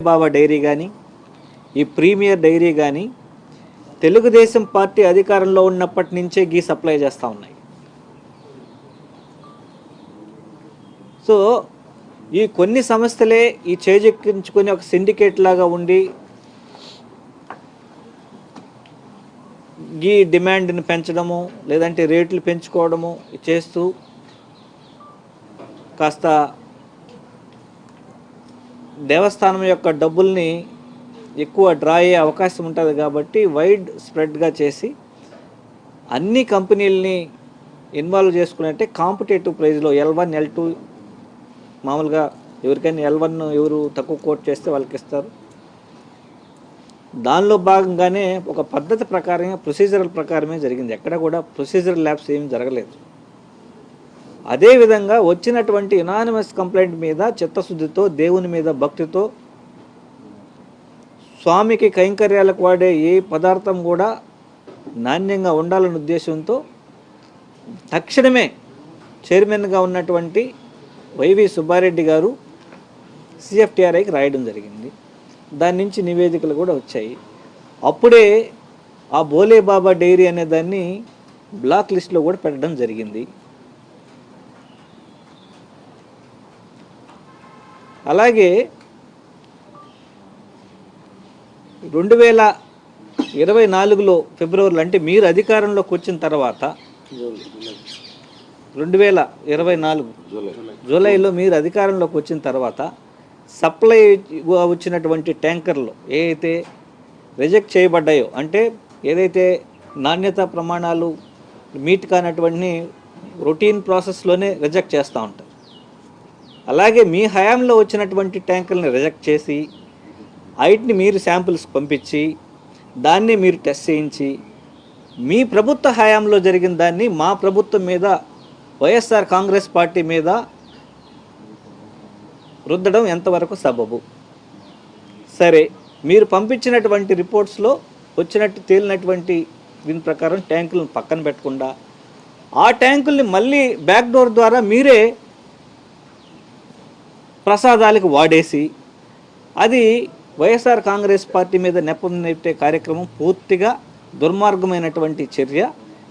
బాబా dairy కానీ ఈ premier dairy కానీ తెలుగుదేశం పార్టీ అధికారంలో ఉన్నప్పటి నుంచే గీ సప్లై చేస్తూ ఉన్నాయి. సో ఈ కొన్ని సంస్థలే ఈ చేజెక్కించుకొని ఒక సిండికేట్ లాగా ఉండి గీ డిమాండ్ని పెంచడము లేదంటే రేట్లు పెంచుకోవడము చేస్తూ కాస్త దేవస్థానం యొక్క డబ్బుల్ని ఎక్కువ డ్రా అయ్యే అవకాశం ఉంటుంది కాబట్టి వైడ్ స్ప్రెడ్గా చేసి అన్ని కంపెనీలని ఇన్వాల్వ్ చేసుకున్నట్టే కాంపిటేటివ్ ప్రైజ్లో ఎల్ వన్ ఎల్ టూ మామూలుగా ఎవరికైనా ఎల్ వన్ ఎవరు తక్కువ కోట్ చేస్తే వాళ్ళకి ఇస్తారు. దానిలో భాగంగానే ఒక పద్ధతి ప్రకారమే ప్రొసీజరల్ ప్రకారమే జరిగింది. ఎక్కడ కూడా ప్రొసీజరల్ ల్యాబ్స్ ఏమీ జరగలేదు. అదేవిధంగా వచ్చినటువంటి ఇనానిమస్ కంప్లైంట్ మీద చిత్తశుద్ధితో దేవుని మీద భక్తితో స్వామికి కైంకర్యాలకు వాడే ఏ పదార్థం కూడా నాణ్యంగా ఉండాలనే ఉద్దేశంతో తక్షణమే చైర్మన్గా ఉన్నటువంటి వైవి సుబ్బారెడ్డి గారు సిఎఫ్టీఆర్ఐకి రాయడం జరిగింది. దాని నుంచి నివేదికలు కూడా వచ్చాయి. అప్పుడే ఆ బోలే బాబా డైరీ అనే దాన్ని బ్లాక్ లిస్ట్లో కూడా పెట్టడం జరిగింది. అలాగే రెండు వేల ఇరవై నాలుగులో ఫిబ్రవరిలో అంటే మీరు అధికారంలోకి వచ్చిన తర్వాత రెండు వేల ఇరవై నాలుగు జూలైలో మీరు అధికారంలోకి వచ్చిన తర్వాత సప్లై వచ్చినటువంటి ట్యాంకర్లు ఏదైతే రిజెక్ట్ చేయబడ్డాయో అంటే ఏదైతే నాణ్యత ప్రమాణాలు మీట్ కానటువంటి రొటీన్ ప్రాసెస్లోనే రిజెక్ట్ చేస్తూ ఉంటారు అలాగే మీ హయాంలో వచ్చినటువంటి ట్యాంకుల్ని రిజెక్ట్ చేసి ఐటిని మీరు శాంపిల్స్ పంపించి దాన్ని మీరు టెస్ట్ చేయించి మీ ప్రభుత్వ హయాంలో జరిగిన దాన్ని మా ప్రభుత్వం మీద వైఎస్ఆర్ కాంగ్రెస్ పార్టీ మీద రుద్దడం ఎంతవరకు సబబు? సరే మీరు పంపించినటువంటి రిపోర్ట్స్లో వచ్చినట్టు తేలినటువంటి దీని ప్రకారం ట్యాంకులను పక్కన పెట్టకుండా ఆ ట్యాంకుల్ని మళ్ళీ బ్యాక్ డోర్ ద్వారా మీరే ప్రసాదాలకు వాడేసి అది వైఎస్ఆర్ కాంగ్రెస్ పార్టీ మీద నెపం నెట్టే కార్యక్రమం పూర్తిగా దుర్మార్గమైనటువంటి చర్య.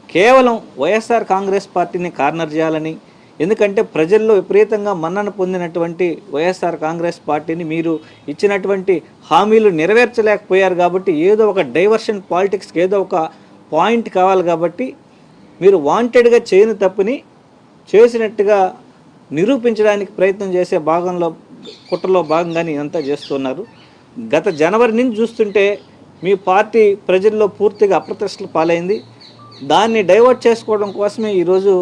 కేవలం వైఎస్ఆర్ కాంగ్రెస్ పార్టీని కార్నర్ చేయాలని ఎందుకంటే ప్రజల్లో విపరీతంగా మన్నన పొందినటువంటి వైఎస్ఆర్ కాంగ్రెస్ పార్టీని మీరు ఇచ్చినటువంటి హామీలు నెరవేర్చలేకపోయారు కాబట్టి ఏదో ఒక డైవర్షన్ పాలిటిక్స్కి ఏదో ఒక పాయింట్ కావాలి కాబట్టి మీరు వాంటెడ్గా చేయని తప్పుని చేసినట్టుగా నిరూపించడానికి ప్రయత్నం చేసే భాగంలో కుట్రలో భాగంగానే ఇదంతా చేస్తున్నారు. గత జనవరి నుంచి చూస్తుంటే మీ పార్టీ ప్రజల్లో పూర్తిగా అప్రతిష్టలు పాలైంది. దాన్ని డైవర్ట్ చేసుకోవడం కోసమే ఈరోజు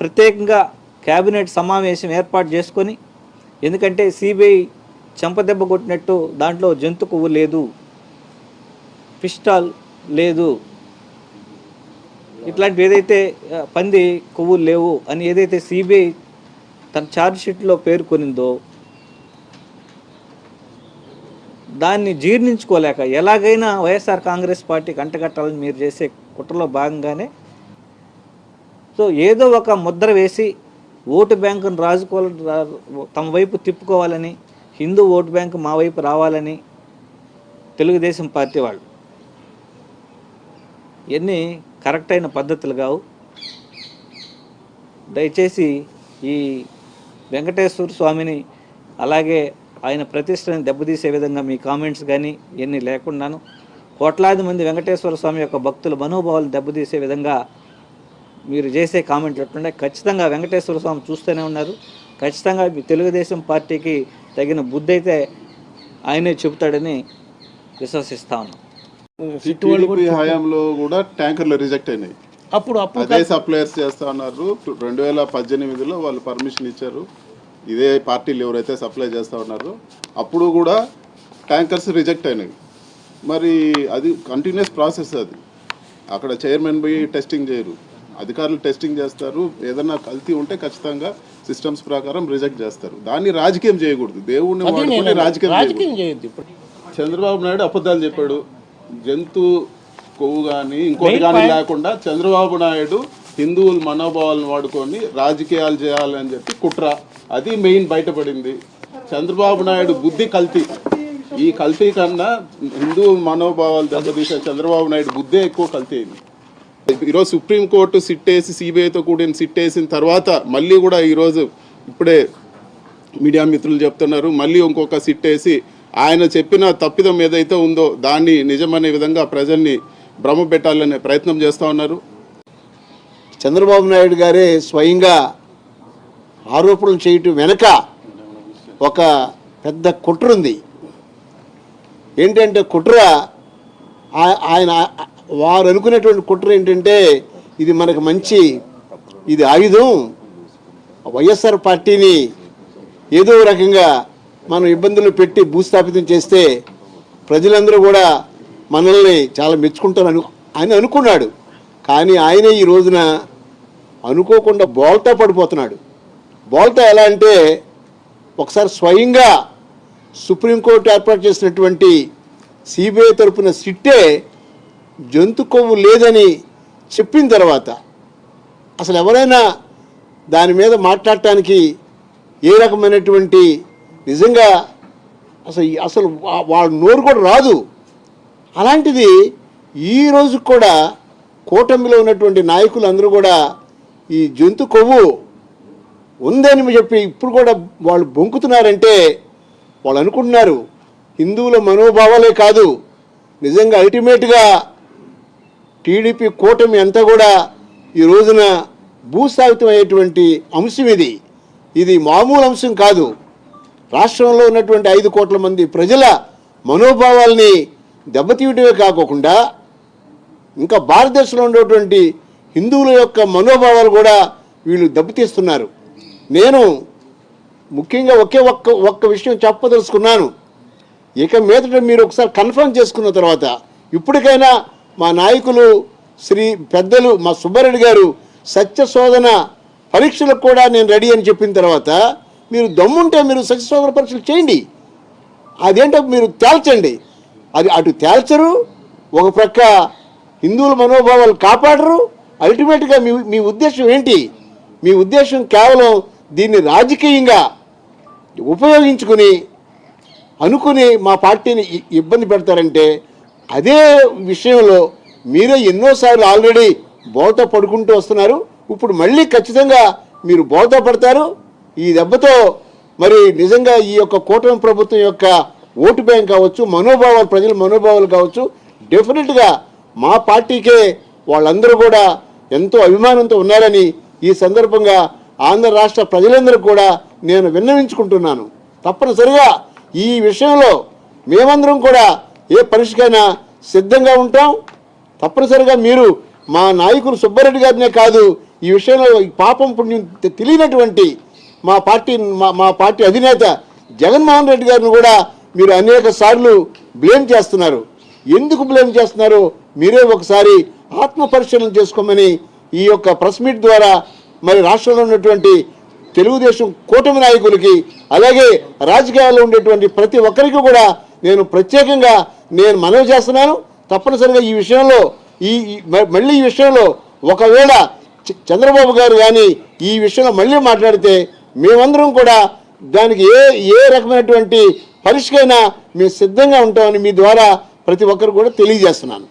ప్రత్యేకంగా కేబినెట్ సమావేశం ఏర్పాటు చేసుకొని ఎందుకంటే సిబిఐ చెంపదెబ్బ కొట్టినట్టు దాంట్లో జంతుకువ్వు లేదు పిస్టాల్ లేదు. ఇట్లాంటివి ఏదైతే పంది కొవ్వు లేవు అని ఏదైతే సిబిఐ తన ఛార్జ్ షీట్లో పేర్కొనిందో దాన్ని జీర్ణించుకోలేక ఎలాగైనా వైఎస్ఆర్ కాంగ్రెస్ పార్టీకి అంటగట్టాలని మీరు చేసే కుట్రలో భాగంగానే సో ఏదో ఒక ముద్ర వేసి ఓటు బ్యాంకును రాజుకోవాలని తమ వైపు తిప్పుకోవాలని హిందూ ఓటు బ్యాంకు మా వైపు రావాలని తెలుగుదేశం పార్టీ వాళ్ళు. ఇవన్నీ కరెక్ట్ అయిన పద్ధతులు కావు. దయచేసి ఈ వెంకటేశ్వర స్వామిని అలాగే ఆయన ప్రతిష్టని దెబ్బతీసే విధంగా మీ కామెంట్స్ కానీ ఇవన్నీ లేకుండాను కోట్లాది మంది వెంకటేశ్వర స్వామి యొక్క భక్తుల మనోభావాలు దెబ్బతీసే విధంగా మీరు చేసే కామెంట్లు ఎట్లుండే ఖచ్చితంగా వెంకటేశ్వర స్వామి చూస్తూనే ఉన్నారు. ఖచ్చితంగా తెలుగుదేశం పార్టీకి తగిన బుద్ధి అయితే ఆయనే చెబుతాడని విశ్వసిస్తా ఉన్నాం. టీడీపీ హయాంలో కూడా ట్యాంకర్లు రిజెక్ట్ అయినాయి. అప్పుడు అదే సప్లయర్స్ చేస్తా ఉన్నారు రెండు వేల పద్దెనిమిదిలో వాళ్ళు పర్మిషన్ ఇచ్చారు. ఇదే పార్టీలు ఎవరైతే సప్లై చేస్తా ఉన్నారో అప్పుడు కూడా ట్యాంకర్స్ రిజెక్ట్ అయినాయి. మరి అది కంటిన్యూస్ ప్రాసెస్ అది. అక్కడ చైర్మన్ పోయి టెస్టింగ్ చేయరు. అధికారులు టెస్టింగ్ చేస్తారు. ఏదైనా కల్తీ ఉంటే ఖచ్చితంగా సిస్టమ్స్ ప్రకారం రిజెక్ట్ చేస్తారు. దాన్ని రాజకీయం చేయకూడదు. అదే వాడుకొని రాజకీయం చంద్రబాబు నాయుడు అబద్ధాలు చెప్పాడు. జంతు కొవ్వు కానీ ఇంకోటి కానీ లేకుండా చంద్రబాబు నాయుడు హిందువుల మనోభావాలను వాడుకొని రాజకీయాలు చేయాలని చెప్పి కుట్ర. అది మెయిన్ బయటపడింది. చంద్రబాబు నాయుడు బుద్ధి కల్తీ. ఈ కల్తీ కన్నా హిందూ మనోభావాలు దెబ్బతీసే చంద్రబాబు నాయుడు బుద్ధే ఎక్కువ కల్తీ అయింది. ఈరోజు సుప్రీంకోర్టు సిట్ వేసి సిబిఐతో కూడిన సిట్ వేసిన తర్వాత మళ్ళీ కూడా ఈరోజు ఇప్పుడే మీడియా మిత్రులు చెప్తున్నారు మళ్ళీ ఇంకొక సిట్ వేసి ఆయన చెప్పిన తప్పిదం ఏదైతే ఉందో దాన్ని నిజమనే విధంగా ప్రజల్ని భ్రమ పెట్టాలనే ప్రయత్నం చేస్తూ ఉన్నారు. చంద్రబాబు నాయుడు గారే స్వయంగా ఆరోపణలు చేయటం వెనక ఒక పెద్ద కుట్ర ఉంది. ఏంటంటే కుట్ర ఆయన వారు అనుకునేటువంటి కుట్ర ఏంటంటే ఇది మనకు మంచి ఇది ఆయుధం. వైఎస్ఆర్ పార్టీని ఏదో రకంగా మనం ఇబ్బందులు పెట్టి భూస్థాపితం చేస్తే ప్రజలందరూ కూడా మనల్ని చాలా మెచ్చుకుంటారు అను ఆయన అనుకున్నాడు. కానీ ఆయనే ఈ రోజున అనుకోకుండా బోల్తా పడిపోతున్నాడు. బోల్తా ఎలా అంటే ఒకసారి స్వయంగా సుప్రీంకోర్టు ఏర్పాటు చేసినటువంటి సిబిఐ తరపున సిట్టే జంతు కొవ్వు లేదని చెప్పిన తర్వాత అసలు ఎవరైనా దాని మీద మాట్లాడటానికి ఏ రకమైనటువంటి నిజంగా అసలు అసలు వాళ్ళ నోరు కూడా రాదు. అలాంటిది ఈ కూడా కూటమిలో ఉన్నటువంటి నాయకులు అందరూ కూడా ఈ జంతు కొవ్వు ఉందని చెప్పి ఇప్పుడు కూడా వాళ్ళు బొంకుతున్నారంటే వాళ్ళు అనుకుంటున్నారు. హిందువుల మనోభావాలే కాదు. నిజంగా అల్టిమేట్గా టీడీపీ కూటమి అంతా కూడా ఈ రోజున భూస్థాపితం అయ్యేటువంటి అంశం ఇది. ఇది మామూలు అంశం కాదు. రాష్ట్రంలో ఉన్నటువంటి ఐదు కోట్ల మంది ప్రజల మనోభావాల్ని దెబ్బతీయటమే కాకోకుండా ఇంకా భారతదేశంలో ఉన్నటువంటి హిందువుల యొక్క మనోభావాలు కూడా వీళ్ళు దెబ్బతీస్తున్నారు. నేను ముఖ్యంగా ఒకే ఒక్క ఒక్క విషయం చెప్పదలుచుకున్నాను. ఇక మీదట మీరు ఒకసారి కన్ఫర్మ్ చేసుకున్న తర్వాత ఇప్పటికైనా మా నాయకులు శ్రీ పెద్దలు మా సుబ్బారెడ్డి గారు సత్య శోధన పరీక్షలకు కూడా నేను రెడీ అని చెప్పిన తర్వాత మీరు దమ్ముంటే మీరు సత్య పరీక్షలు చేయండి. అదేంటో మీరు తేల్చండి. అది అటు తేల్చరు ఒక ప్రక్క హిందువుల మనోభావాలు కాపాడరు. అల్టిమేట్గా మీ మీ ఉద్దేశం ఏంటి? మీ ఉద్దేశం కేవలం దీన్ని రాజకీయంగా ఉపయోగించుకుని అనుకుని మా పార్టీని ఇబ్బంది పెడతారంటే అదే విషయంలో మీరే ఎన్నోసార్లు ఆల్రెడీ బోత పడుకుంటూ వస్తున్నారు. ఇప్పుడు మళ్ళీ ఖచ్చితంగా మీరు బోత పడతారు. ఈ దెబ్బతో మరి నిజంగా ఈ యొక్క కూటమి ప్రభుత్వం యొక్క ఓటు బ్యాంక్ కావచ్చు మనోభావాలు ప్రజల మనోభావాలు కావచ్చు డెఫినెట్గా మా పార్టీకే వాళ్ళందరూ కూడా ఎంతో అభిమానంతో ఉన్నారని ఈ సందర్భంగా ఆంధ్ర రాష్ట్ర ప్రజలందరూ కూడా నేను విన్నవించుకుంటున్నాను. తప్పనిసరిగా ఈ విషయంలో మేమందరం కూడా ఏ పరీక్షకైనా సిద్ధంగా ఉంటాం? తప్పనిసరిగా మీరు మా నాయకులు సుబ్బారెడ్డి గారినే కాదు ఈ విషయంలో పాపం పుణ్యం తె- తెలియనటువంటి మా పార్టీ మా మా పార్టీ అధినేత జగన్మోహన్ రెడ్డి గారిని కూడా మీరు అనేక సార్లు బ్లేమ్ చేస్తున్నారు. ఎందుకు బ్లేమ్ చేస్తున్నారో? మీరే ఒకసారి ఆత్మ పరిశీలన చేసుకోమని ఈ యొక్క ప్రెస్ మీట్ ద్వారా మరి రాష్ట్రంలో ఉన్నటువంటి తెలుగుదేశం కూటమి నాయకులకి అలాగే రాజకీయాల్లో ఉండేటువంటి ప్రతి ఒక్కరికి కూడా నేను ప్రత్యేకంగా నేను మనవి చేస్తున్నాను. తప్పనిసరిగా ఈ విషయంలో ఈ మళ్ళీ ఈ విషయంలో ఒకవేళ చ- చంద్రబాబు గారు కానీ ఈ విషయంలో మళ్ళీ మాట్లాడితే మేమందరం కూడా దానికి ఏ ఏ రకమైనటువంటి పరీక్షకైనా మేము సిద్ధంగా ఉంటామని మీ ద్వారా ప్రతి ఒక్కరు కూడా తెలియజేస్తున్నాను.